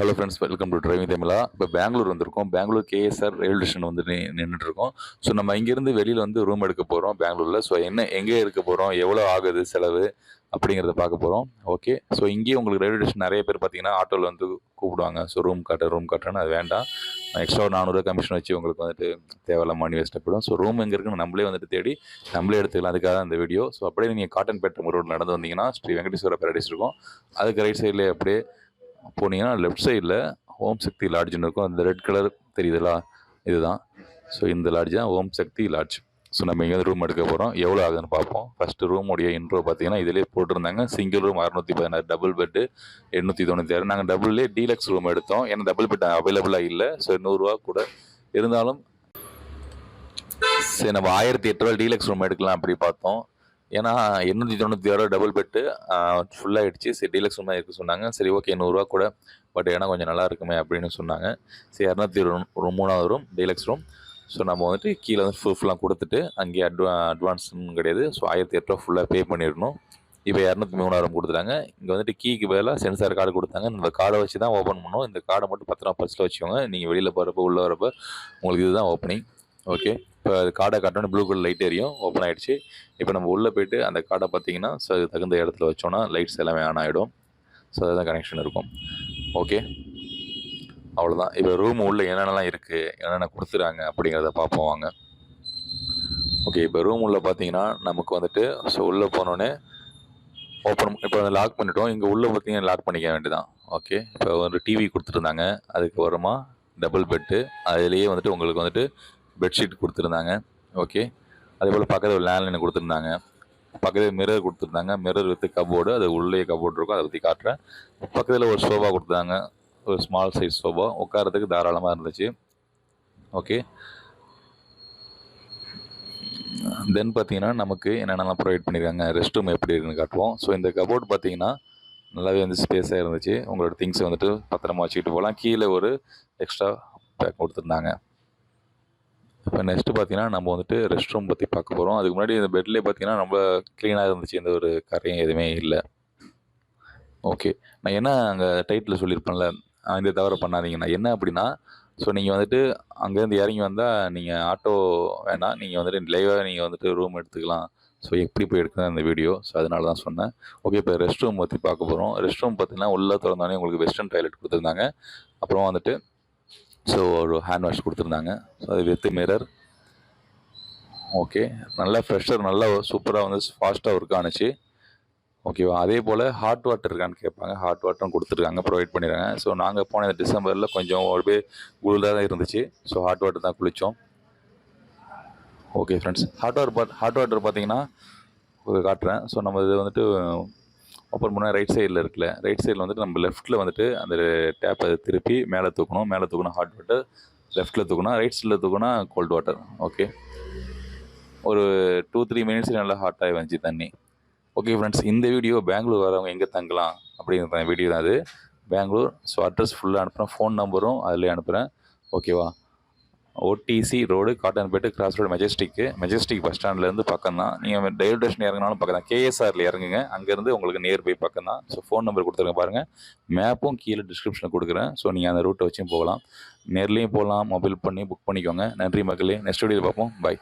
Hello friends welcome to driving Tamizha இப்போ பெங்களூர் வந்திருக்கோம். Bangalore KSR railway station வந்து நின்றுட்டு இருக்கோம் ஸோ நம்ம இங்கேருந்து வெளியில் வந்து ரூம் எடுக்க போகிறோம் பெங்களூரில் ஸோ என்ன எங்கே எடுக்க போகிறோம் எவ்வளோ ஆகுது செலவு? அப்படிங்கிறத பார்க்க போகிறோம் ஓகே ஸோ இங்கேயே உங்களுக்கு ரயில்வே ஸ்டேஷன் நிறைய பேர் பார்த்தீங்கன்னா ஆட்டோவில் வந்து கூப்பிடுவாங்க. ஸோ ரூம் காட்ட ரூம் காட்டுறேன்னு. அது வேண்டாம். எக்ஸ்ட்ரா ஒரு நானூறுரூவா கமிஷன் வச்சு உங்களுக்கு வந்துட்டு தேவையில்ல மணி வேஸ்ட்டாக போயிடும். ஸோ ரூம் எங்கே இருக்குன்னு நம்மளே வந்துட்டு தேடி நம்மளே எடுத்துக்கலாம். அதுக்காக தான் இந்த வீடியோ ஸோ அப்படியே நீங்கள் காட்டன் பேட்டர் ரோடு நடந்து வந்தீங்கன்னா ஸ்ரீ வெங்கடேஸ்வர பேரடைஸ் இருக்கும். அதுக்கு ரைட் சைட்லேயே அப்படியே போனீங்கன்னா லெஃப்ட் சைடில் ஓம் சக்தி லாட்ஜ்னு இருக்கும். அந்த ரெட் கலர் தெரியுதுங்களா இதுதான். ஸோ இந்த லாட்ஜ் தான் ஓம் சக்தி லாட்ஜ் ஸோ நம்ம இங்கே ரூம் எடுக்க போகிறோம் எவ்வளோ ஆகுதுன்னு பார்ப்போம். ஃபஸ்ட்டு ரூமுடைய இன்ட்ரோ பார்த்தீங்கன்னா இதிலே போட்டிருந்தாங்க. சிங்கிள் ரூம் அறுநூற்றி பதினாறு டபுள் பெட்டு எண்ணூற்றி தொண்ணூற்றி ஆறு. நாங்கள் டபுள்லே டீலக்ஸ் ரூம் எடுத்தோம். ஏன்னா டபுள் பெட் அவைலபிளாக இல்லை. ஸோ நூறுரூவா கூட இருந்தாலும் சரி நம்ம ஆயிரத்தி எட்டு ரூபா டீலக்ஸ் ரூம் எடுக்கலாம் அப்படி பார்த்தோம். ஏன்னா எண்ணூற்றி தொண்ணூற்றி ஆறு டபுள் பெட்டு ஃபுல்லாகிடுச்சு சரி டீலக்ஸ் ரூமாக இருக்க சொன்னாங்க. சரி ஓகே நூறுரூவா கூட. பட் ஏன்னா கொஞ்சம் நல்லா இருக்குமே அப்படின்னு சொன்னாங்க. சரி இரநூத்தி ஒரு மூணாவது ரூம் டீலக்ஸ் ரூம் ஸோ நம்ம வந்துட்டு கீழே வந்து ப்ரூஃப்லாம் கொடுத்துட்டு அங்கேயே அட்வா அட்வான்ஸ்னு கிடையாது. ஸோ ஆயிரத்தி எட்டுரூவா ஃபுல்லாக பே பண்ணிடணும். இப்போ இரநூத்தி மூணாயிரம் கொடுத்துட்டாங்க. இங்கே வந்துட்டு கீக்கு பதிலாக சென்சார் கார்டு கொடுத்தாங்க. இந்த கார்டை வச்சு தான் ஓப்பன் பண்ணோம் இந்த கார்டை மட்டும் பத்திரம் பர்ஸில் வச்சுக்கோங்க. நீங்கள் வெளியில் போகிறப்ப உள்ளே வரப்போ உங்களுக்கு இதுதான் ஓப்பனிங் ஓகே இப்போ அது கார்டை காட்டணும் ப்ளூ கலர் லைட் எரியும் ஓப்பன் ஆகிடுச்சு இப்போ நம்ம உள்ளே போயிட்டு அந்த கார்டை பார்த்தீங்கன்னா ஸோ அது தகுந்த இடத்துல வச்சோன்னா லைட்ஸ் எல்லாமே ஆன் ஆகிடும் ஸோ அதுதான் கனெக்ஷன் இருக்கும். ஓகே அவ்வளோதான் இப்போ ரூம் உள்ளே என்னென்னலாம் இருக்குது என்னென்ன கொடுத்துறாங்க அப்படிங்கிறத பார்ப்போம் வாங்க. ஓகே இப்போ ரூம் உள்ளே பார்த்தீங்கன்னா நமக்கு வந்துட்டு ஸோ உள்ளே போனோடனே ஓப்பன் இப்போ வந்து லாக் பண்ணிட்டோம். இங்கே உள்ளே பார்த்தீங்கன்னா லாக் பண்ணிக்க வேண்டியதான் ஓகே இப்போ வந்து டிவி கொடுத்துருந்தாங்க அதுக்கப்புறமா டபுள் பெட்டு அதுலேயே வந்துட்டு உங்களுக்கு வந்துட்டு பெட்ஷீட் கொடுத்துருந்தாங்க. ஓகே அதே போல் பக்கத்தில் ஒரு லேண்ட்லைன் கொடுத்துருந்தாங்க. பக்கத்தில் மிரர் கொடுத்துருந்தாங்க. மிரர் வித்து கபோர்டு அது உள்ளே கபோர்டு இருக்கும். அதை பற்றி காட்டுறேன். பக்கத்தில் ஒரு சோஃபா கொடுத்தாங்க. ஒரு ஸ்மால் சைஸ் சோஃபா உட்காரத்துக்கு தாராளமாக இருந்துச்சு. ஓகே தென் பார்த்தீங்கன்னா நமக்கு என்னென்னலாம் ப்ரொவைட் பண்ணியிருக்காங்க ரெஸ்ட் ரூம் எப்படி இருக்குன்னு காட்டுவோம். ஸோ இந்த கபோர்டு பார்த்தீங்கன்னா நல்லாவே வந்து ஸ்பேஸாக இருந்துச்சு. உங்களோட திங்ஸை வந்துட்டு பத்திரமா வச்சுக்கிட்டு போகலாம். கீழே ஒரு எக்ஸ்ட்ரா பேக் கொடுத்துருந்தாங்க. இப்போ நெக்ஸ்ட்டு பார்த்தீங்கன்னா நம்ம வந்துட்டு ரெஸ்ட் ரூம் பற்றி பார்க்க போகிறோம் அதுக்கு முன்னாடி இந்த பெட்லேயே பார்த்தீங்கன்னா ரொம்ப க்ளீனாக இருந்துச்சு. எந்த ஒரு கரையும் எதுவுமே இல்லை. ஓகே நான் என்ன அங்கே டைட்டில் சொல்லியிருப்பேன்ல இந்த தவிர பண்ணாதீங்கண்ணா. என்ன அப்படின்னா ஸோ நீங்கள் வந்துட்டு அங்கேருந்து இறங்கி வந்தால் நீங்கள் ஆட்டோ வேணாம். நீங்கள் வந்துட்டு லைவாக நீங்கள் வந்துட்டு ரூம் எடுத்துக்கலாம். ஸோ எப்படி போய் எடுக்கணும் அந்த வீடியோ ஸோ அதனால தான் சொன்னேன். ஓகே இப்போ ரெஸ்ட் ரூம் பற்றி பார்க்க போகிறோம் ரெஸ்ட் ரூம் பார்த்தீங்கன்னா உள்ளே திறந்தோடனே உங்களுக்கு வெஸ்டர்ன் டாய்லெட் கொடுத்துருந்தாங்க. அப்புறம் வந்துட்டு ஸோ ஒரு ஹேண்ட் வாஷ் கொடுத்துருந்தாங்க. ஸோ அது வித் மிரர் ஓகே நல்லா ஃப்ரெஷர் நல்லா சூப்பராக வந்து ஃபாஸ்ட்டாக ஒர்க் ஆணுச்சு ஓகேவா அதே போல் ஹாட் வாட்டர் இருக்கான்னு கேட்பாங்க. ஹாட் வாட்டரும் கொடுத்துருக்காங்க. ப்ரொவைட் பண்ணிடுறாங்க. ஸோ நாங்கள் போன இந்த டிசம்பரில் கொஞ்சம் அப்படியே குளிராக தான் இருந்துச்சு. ஸோ ஹாட் வாட்டர் தான் குளித்தோம் okay friends hot water pot hot water பார்த்தீங்கன்னா காட்டுறேன். ஸோ நம்ம இது வந்துட்டு ஓப்பன் பண்ணால் ரைட் சைடில் இருக்குல்ல. ரைட் சைடில் வந்துட்டு நம்ம லெஃப்ட்டில் வந்துட்டு அந்த டேப்பை திருப்பி மேலே தூக்கணும். மேலே தூக்கணும் ஹாட் வாட்டர் லெஃப்ட்டில் தூக்கணும் ரைட் சைடில் தூக்கணும் கோல்டு வாட்டர் ஓகே ஒரு டூ த்ரீ மினிட்ஸ் நல்லா ஹாட்டாகி வந்துச்சு தண்ணி. ஓகே ஃப்ரெண்ட்ஸ் இந்த வீடியோ பெங்களூர் வரவங்க எங்கே தங்கலாம் அப்படிங்கிற வீடியோ தான் அது பெங்களூர் ஸோ அட்ரஸ் ஃபுல்லாக அனுப்புகிறேன் ஃபோன் நம்பரும் அதிலே அனுப்புகிறேன் ஓகேவா OTC road Cottonpet cross road மெஜஸ்டிக்கு Majestic bus ஸ்டாண்ட்லேருந்து பக்கம் தான் நீங்கள் ரயில்வே ஸ்டேஷன் இறங்கினாலும் பக்கம் தான் கேஎஸ்ஆரில் இறங்குங்க. அங்கேருந்து உங்களுக்கு நியர் பை பக்கம் தான் ஸோ ஃபோன் நம்பர் கொடுத்துருங்க பாருங்கள் மேப்பும் கீழே டிஸ்கிரிப்ஷனில் கொடுக்குறேன். ஸோ நீங்கள் அந்த ரூட்டை வச்சும் போகலாம். நேர்லேயும் போகலாம். மொபைல் பண்ணி புக் பண்ணிக்கோங்க. நன்றி மக்களே. நெக்ஸ்ட் வீடியோ பார்ப்போம். பை